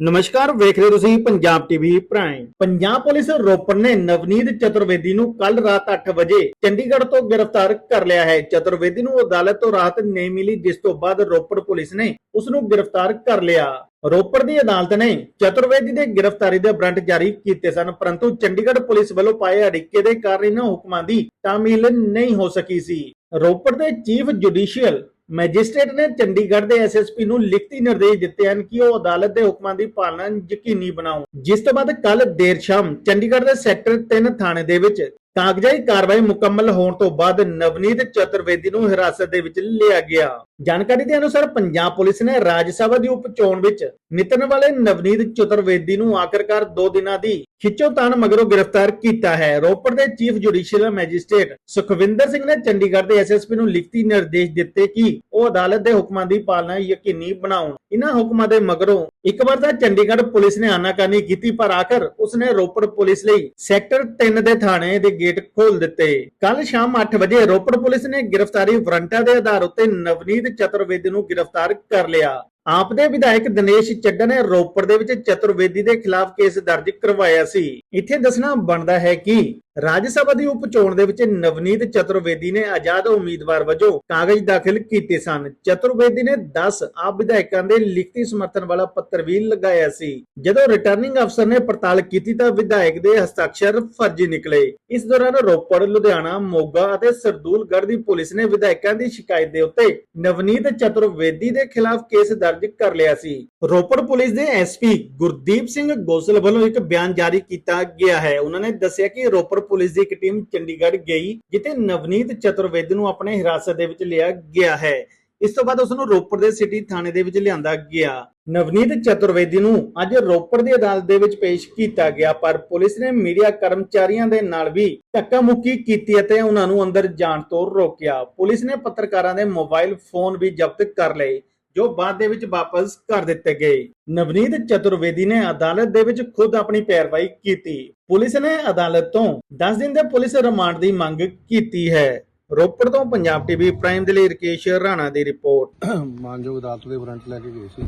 ਨਮਸਕਾਰ, ਵੇਖ ਰਹੇ ਹੋ ਤੁਸੀਂ Punjab TV prime. Punjab police Ropar ਨੇ ਨਵਨੀਤ ਚਤੁਰਵੇਦੀ ਨੂੰ ਕੱਲ ਰਾਤ 8 ਵਜੇ ਚੰਡੀਗੜ੍ਹ ਤੋਂ ਗ੍ਰਿਫਤਾਰ ਕਰ ਲਿਆ ਹੈ। ਚਤੁਰਵੇਦੀ ਨੂੰ ਅਦਾਲਤ ਤੋਂ ਰਾਹਤ ਨਹੀਂ ਮਿਲੀ, ਜਿਸ ਤੋਂ ਬਾਅਦ ਰੋਪੜ ਪੁਲਿਸ ਨੇ ਉਸ ਨੂੰ ਗ੍ਰਿਫਤਾਰ ਕਰ ਲਿਆ। ਰੋਪੜ ਦੀ ਅਦਾਲਤ ਨੇ ਚਤੁਰਵੇਦੀ ਦੇ ਗ੍ਰਿਫਤਾਰੀ ਦੇ ਵਾਰੰਟ ਜਾਰੀ ਕੀਤੇ ਸਨ, ਪਰੰਤੂ ਚੰਡੀਗੜ੍ਹ ਪੁਲਿਸ ਵੱਲੋਂ ਪਾਏ ਅੜਿੱਕੇ ਦੇ ਕਾਰਨ ਇਹਨਾਂ ਹੁਕਮਾਂ ਦੀ ਤਾਮੀਲ ਨਹੀਂ ਹੋ ਸਕੀ ਸੀ। ਰੋਪੜ ਦੇ ਚੀਫ ਜੁਡੀਸ਼ੀਅਲ ਮੈਜਿਸਟ੍ਰੇਟ ਨੇ ਚੰਡੀਗੜ੍ਹ ਦੇ ਐਸਐਸਪੀ ਨੂੰ ਲਿਖਤੀ ਨਿਰਦੇਸ਼ ਦਿੱਤੇ ਹਨ ਕਿ ਉਹ ਅਦਾਲਤ ਦੇ ਹੁਕਮਾਂ ਦੀ ਪਾਲਣਾ ਯਕੀਨੀ ਬਣਾਉਣ। ਜਿਸ ਤੋਂ ਬਾਅਦ ਕੱਲ ਦੇਰ ਸ਼ਾਮ ਚੰਡੀਗੜ੍ਹ ਦੇ ਸੈਕਟਰ 3 ਥਾਣੇ ਦੇ ਵਿੱਚ ਕਾਗਜ਼ਾਈ ਕਾਰਵਾਈ ਮੁਕੰਮਲ ਹੋਣ ਤੋਂ ਬਾਅਦ ਨਵਨੀਤ ਚਤੁਰਵੇਦੀ ਨੂੰ ਹਿਰਾਸਤ ਦੇ ਵਿੱਚ ਲਿਆ ਗਿਆ। ਜਾਣਕਾਰੀ ਦੇ ਅਨੁਸਾਰ ਪੰਜਾਬ ਪੁਲਿਸ ਨੇ ਰਾਜ ਸਭਾ ਦੀ ਉਪ ਚੋਣ ਵਿੱਚ ਨਿਤਨ ਵਾਲੇ ਨਵਨੀਤ ਚਤੁਰਵੇਦੀ ਨੂੰ ਆਖਰਕਾਰ 2 ਦਿਨਾਂ ਦੀ ਖਿੱਚੋਤਾਣ ਮਗਰੋਂ ਗ੍ਰਿਫਤਾਰ ਕੀਤਾ ਹੈ। ਰੋਪੜ ਦੇ chief judicial magistrate Sukhwinder Singh ਨੇ ਚੰਡੀਗੜ੍ਹ ਦੇ ਐਸਐਸਪੀ ਨੂੰ ਲਿਖਤੀ ਨਿਰਦੇਸ਼ ਦਿੱਤੇ ਕਿ ਉਹ ਅਦਾਲਤ ਦੇ ਹੁਕਮਾਂ ਦੀ ਪਾਲਣਾ ਯਕੀਨੀ ਬਣਾਉਣ। ਇਨ੍ਹਾਂ ਹੁਕਮਾਂ ਦੇ ਮਗਰੋਂ ਇੱਕ ਵਾਰ ਤਾਂ ਚੰਡੀਗੜ੍ਹ ਪੁਲਿਸ ਨੇ ਆਨਾਕਾਨੀ ਕੀਤੀ, ਪਰ ਆਖਰ ਉਸਨੇ ਰੋਪੜ ਪੁਲਿਸ ਲਈ ਸੈਕਟਰ 3 ਦੇ ਥਾਣੇ ਦੇ ਗੇਟ ਖੋਲ ਦਿੱਤੇ। ਕੱਲ ਸ਼ਾਮ 8 ਵਜੇ ਰੋਪੜ ਪੁਲਿਸ ਨੇ ਗ੍ਰਿਫਤਾਰੀ ਵਾਰੰਟਾਂ ਦੇ ਆਧਾਰ ਉੱਤੇ ਨਵਨੀਤ ਚਤੁਰਵੇਦੀ ਨੂੰ ਗ੍ਰਿਫਤਾਰ ਕਰ ਲਿਆ। ਆਪ ਦੇ ਵਿਧਾਇਕ ਦਿਨੇਸ਼ ਚੱਡਾ ਨੇ ਰੋਪੜ ਦੇ ਵਿੱਚ ਚਤੁਰਵੇਦੀ ਦੇ ਖਿਲਾਫ ਕੇਸ ਦਰਜ ਕਰਵਾਇਆ ਸੀ। ਇੱਥੇ ਦੱਸਣਾ ਬਣਦਾ ਹੈ ਕਿ ਰਾਜ ਸਭਾ ਦੀ ਉਪ ਚੋਣ ਦੇ ਵਿੱਚ ਨਵਨੀਤ ਚਤੁਰਵੇਦੀ ਨੇ ਆਜ਼ਾਦ ਉਮੀਦਵਾਰ ਵਜੋਂ ਕਾਗਜ਼ ਦਾਖਲ ਕੀਤੇ ਸਨ। ਚਤੁਰਵੇਦੀ ਨੇ 10 ਆਪ ਵਿਧਾਇਕਾਂ ਦੇ ਲਿਖਤੀ ਸਮਰਥਨ ਵਾਲਾ ਪੱਤਰ ਵੀ ਲਗਾਇਆ ਸੀ। ਜਦੋਂ ਰਿਟਰਨਿੰਗ ਅਫਸਰ ਨੇ ਪੜਤਾਲ ਕੀਤੀ ਤਾਂ ਵਿਧਾਇਕ ਦੇ ਹਸਤਾਖਰ ਫਰਜ਼ੀ ਨਿਕਲੇ। ਇਸ ਦੌਰਾਨ ਰੋਪੜ, ਲੁਧਿਆਣਾ, ਮੋਗਾ ਅਤੇ ਸਰਦੂਲਗੜ੍ਹ ਦੀ ਪੁਲਿਸ ਨੇ ਵਿਧਾਇਕਾਂ ਦੀ ਸ਼ਿਕਾਇਤ ਦੇ ਉੱਤੇ ਨਵਨੀਤ ਚਤੁਰਵੇਦੀ ਦੇ ਖਿਲਾਫ ਕੇਸ ਦਰਜ ਕਰ ਲਿਆ ਸੀ। ਰੋਪੜ ਪੁਲਿਸ ਦੇ ਐਸਪੀ ਗੁਰਦੀਪ ਸਿੰਘ ਗੋਸਲ ਵੱਲੋਂ ਇੱਕ ਬਿਆਨ ਜਾਰੀ ਕੀਤਾ ਗਿਆ ਹੈ। ਉਹਨਾਂ ਨੇ ਦੱਸਿਆ ਕਿ ਰੋਪੜ ਪੁਲਿਸ ਦੀ ਇੱਕ ਟੀਮ ਚੰਡੀਗੜ੍ਹ ਗਈ, ਜਿੱਥੇ ਨਵਨੀਤ ਚਤੁਰਵੇਦੀ ਨੂੰ ਆਪਣੇ ਹਿਰਾਸਤ ਦੇ ਵਿੱਚ ਲਿਆ ਗਿਆ ਹੈ। ਇਸ ਤੋਂ ਬਾਅਦ ਉਸ ਨੂੰ ਰੋਪੜ ਦੇ ਸਿਟੀ ਥਾਣੇ ਦੇ ਵਿੱਚ ਲਿਆਂਦਾ ਗਿਆ। ਨਵਨੀਤ ਚਤੁਰਵੇਦੀ ਨੂੰ ਅੱਜ ਰੋਪੜ ਦੀ ਅਦਾਲਤ ਦੇ ਵਿੱਚ ਪੇਸ਼ ਕੀਤਾ ਗਿਆ, ਪਰ ਪੁਲਿਸ ਨੇ ਮੀਡੀਆ ਕਰਮਚਾਰੀਆਂ ਦੇ ਨਾਲ ਵੀ ਧੱਕਾ ਮੁੱਕੀ ਕੀਤੀ ਅਤੇ ਉਹਨਾਂ ਨੂੰ ਅੰਦਰ ਜਾਣ ਤੋਂ ਰੋਕਿਆ। ਪੁਲਿਸ ਨੇ ਪੱਤਰਕਾਰਾਂ ਦੇ ਮੋਬਾਈਲ ਫੋਨ ਵੀ ਜ਼ਬਤ ਕਰ ਲਏ, ਜੋ ਬਾਅਦ ਦੇ ਵਿੱਚ ਵਾਪਸ ਕਰ ਦਿੱਤੇ ਗਏ। ਨਵਨੀਤ ਚਤੁਰਵੇਦੀ ਨੇ ਅਦਾਲਤ ਦੇ ਵਿੱਚ ਖੁਦ ਆਪਣੀ ਪੈਰਵਾਈ ਕੀਤੀ। ਪੁਲਿਸ ਨੇ ਅਦਾਲਤ ਤੋਂ 10 ਦਿਨ ਦੇ ਪੁਲਿਸ ਰਿਮਾਂਡ ਦੀ ਮੰਗ ਕੀਤੀ ਹੈ। ਰੋਪੜ ਤੋਂ ਪੰਜਾਬ ਟੀਵੀ ਪ੍ਰਾਈਮ ਦੇ ਲਈ ਰਕੇਸ਼ ਰਾਣਾ ਦੀ ਰਿਪੋਰਟ। ਮਾਨਯੋਗ ਅਦਾਲਤ ਦੇ ਵਾਰੰਟ ਲੈ ਕੇ ਗਏ ਸੀ।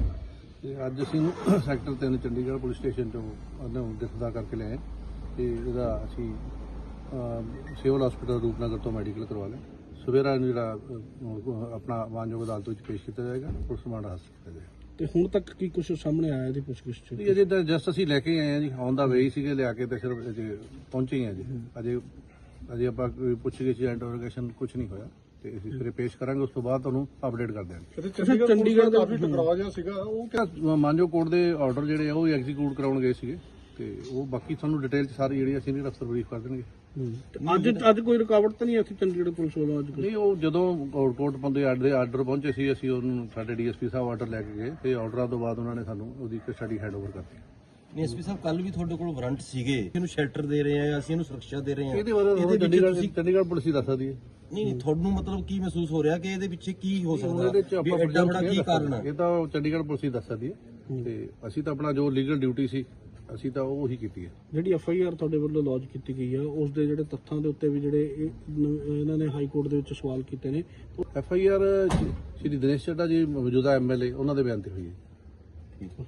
ਤੇ ਅੱਜ ਅਸੀਂ ਇਹਨੂੰ ਸੈਕਟਰ 3 ਚੰਡੀਗੜ੍ਹ ਪੁਲਿਸ ਸਟੇਸ਼ਨ ਤੋਂ ਉਹਨੂੰ ਗ੍ਰਿਫਤਾਰ ਕਰਕੇ ਲਿਆਏ ਤੇ ਇਹਦਾ ਅਸੀਂ ਸਿਵਲ ਹਸਪੀਟਲ ਰੂਪਨਗਰ ਤੋਂ ਮੈਡੀਕਲ ਕਰਵਾ ਲਿਆ ਸਵੇਰਾ ਇਹਨੂੰ ਜਿਹੜਾ ਆਪਣਾ ਮਾਨਯੋਗ ਅਦਾਲਤ ਵਿੱਚ ਪੇਸ਼ ਕੀਤਾ ਜਾਏਗਾ। ਪੁਲਿਸ ਰਿਮਾਂਡ ਹਾਸਲ ਕੀਤਾ ਜਾਏਗਾ। ਤੇ ਹੁਣ ਤੱਕ ਕੀ ਕੁਝ ਸਾਹਮਣੇ ਆਇਆ ਇਹਦੀ ਪੁੱਛਗਿੱਛ ਚ? ਨਹੀਂ ਅਜੇ ਤਾਂ ਜਸਟ ਅਸੀਂ ਲੈ ਕੇ ਆਏ ਆ ਜੀ ਆਨ ਦਾ ਵੇ ਸੀਗੇ ਲਿਆ ਕੇ ਤੇ ਸਿਰਫ ਅਜੇ ਪਹੁੰਚੇ ਹੀ ਆ ਜੀ ਅਜੇ ਅਜੇ ਆਪਾਂ ਕੋਈ ਪੁੱਛਗਿੱਛ ਜਾਂ ਇੰਟਰੋਗੇਸ਼ਨ ਕੁਝ ਨਹੀਂ ਹੋਇਆ। ਤੇ ਅਸੀਂ ਸਵੇਰੇ ਪੇਸ਼ ਕਰਾਂਗੇ ਉਸ ਤੋਂ ਬਾਅਦ ਤੁਹਾਨੂੰ ਅਪਡੇਟ ਕਰ ਦਿਆਂਗੇ। ਚੰਡੀਗੜ੍ਹ ਦਾ ਕਾਫੀ ਟਕਰਾਅ ਜਿਹਾ ਸੀਗਾ ਉਹ ਕਿਹੜਾ ਮਾਨਜੋ ਕੋਰਟ ਦੇ ਆਰਡਰ ਜਿਹੜੇ ਆ ਉਹ ਐਗਜ਼ੀਕਿਊਟ ਕਰਾਉਣ ਗਏ ਸੀਗੇ। ਤੇ ਉਹ ਬਾਕੀ ਤੁਹਾਨੂੰ ਡਿਟੇਲ ਚ ਸਾਰੀ ਜਿਹੜੀ ਅਸੀਂ ਸੀਨੀਅਰ ਅਫਸਰ ਬਰੀਫ ਕਰ ਦੇਣਗੇ। ਅੱਜ ਅੱਜ ਕੋਈ ਰੁਕਾਵਟ ਤਾਂ ਨਹੀਂ ਆਈ ਚੰਡੀਗੜ੍ਹ ਪੁਲਿਸ ਵੱਲੋਂ ਅੱਜ ਕੋਈ? ਨਹੀਂ ਉਹ ਜਦੋਂ ਕੋਰਟ ਪੰਦੇ ਆਰਡਰ ਆਰਡਰ ਪਹੁੰਚੇ ਸੀ ਅਸੀਂ ਉਹਨੂੰ ਸਾਡੇ ਡੀਐਸਪੀ ਸਾਹਿਬ ਆਰਡਰ ਲੈ ਕੇ ਗਏ ਤੇ ਆਰਡਰਾਂ ਤੋਂ ਬਾਅਦ ਉਹਨਾਂ ਨੇ ਸਾਨੂੰ ਉਹਦੀ ਕਸਟਡੀ ਹੈਂਡਓਵਰ ਕਰਤੀ ਨਹੀਂ ਐਸਪੀ ਸਾਹਿਬ ਕੱਲ ਵੀ ਤੁਹਾਡੇ ਕੋਲ ਵਾਰੰਟ ਸੀਗੇ। ਇਹਨੂੰ ਸ਼ੈਲਟਰ ਦੇ ਰਹੇ ਆ ਅਸੀਂ ਇਹਨੂੰ ਸੁਰੱਖਿਆ ਦੇ ਰਹੇ ਆ ਇਹਦੇ ਬਾਰੇ ਚੰਡੀਗੜ੍ਹ ਤੁਸੀਂ ਚੰਡੀਗੜ੍ਹ ਪੁਲਿਸ ਹੀ ਦੱਸ ਸਕਦੀ ਹੈ। ਨਹੀਂ ਨਹੀਂ ਤੁਹਾਨੂੰ ਮਤਲਬ ਕੀ ਮਹਿਸੂਸ ਹੋ ਰਿਹਾ ਕਿ ਇਹਦੇ ਪਿੱਛੇ ਕੀ ਹੋ ਸਕਦਾ? ਵੀ ਆਪਾਂ ਐਡਾ ਬੜਾ ਕੀ ਕਾਰਨ ਹੈ ਇਹ ਤਾਂ ਚੰਡੀਗੜ੍ਹ ਪੁਲਿਸ ਹੀ ਦੱਸ ਸਕਦੀ ਹੈ। ਤੇ ਅਸੀਂ ਤਾਂ ਆਪਣਾ ਜੋ ਲੀਗਲ ਡਿਊਟੀ ਸੀ ਅਸੀਂ ਤਾਂ ਉਹ ਹੀ ਕੀਤੀ ਹੈ। ਜਿਹੜੀ ਐਫ ਆਈ ਆਰ ਤੁਹਾਡੇ ਵੱਲੋਂ ਲੌਂਚ ਕੀਤੀ ਗਈ ਆ ਉਸ ਦੇ ਜਿਹੜੇ ਤੱਥਾਂ ਦੇ ਉੱਤੇ ਵੀ ਜਿਹੜੇ ਇਹ ਨ- ਇਹਨਾਂ ਨੇ ਹਾਈ ਕੋਰਟ ਦੇ ਵਿੱਚ ਸਵਾਲ ਕੀਤੇ ਨੇ। F I R Shri Dinesh Chadda ji ਮੌਜੂਦਾ ਐਮਐਲਏ ਉਹਨਾਂ ਦੇ ਬਿਆਨ ਤੇ ਹੋਈ ਹੈ। ਠੀਕ ਹੈ।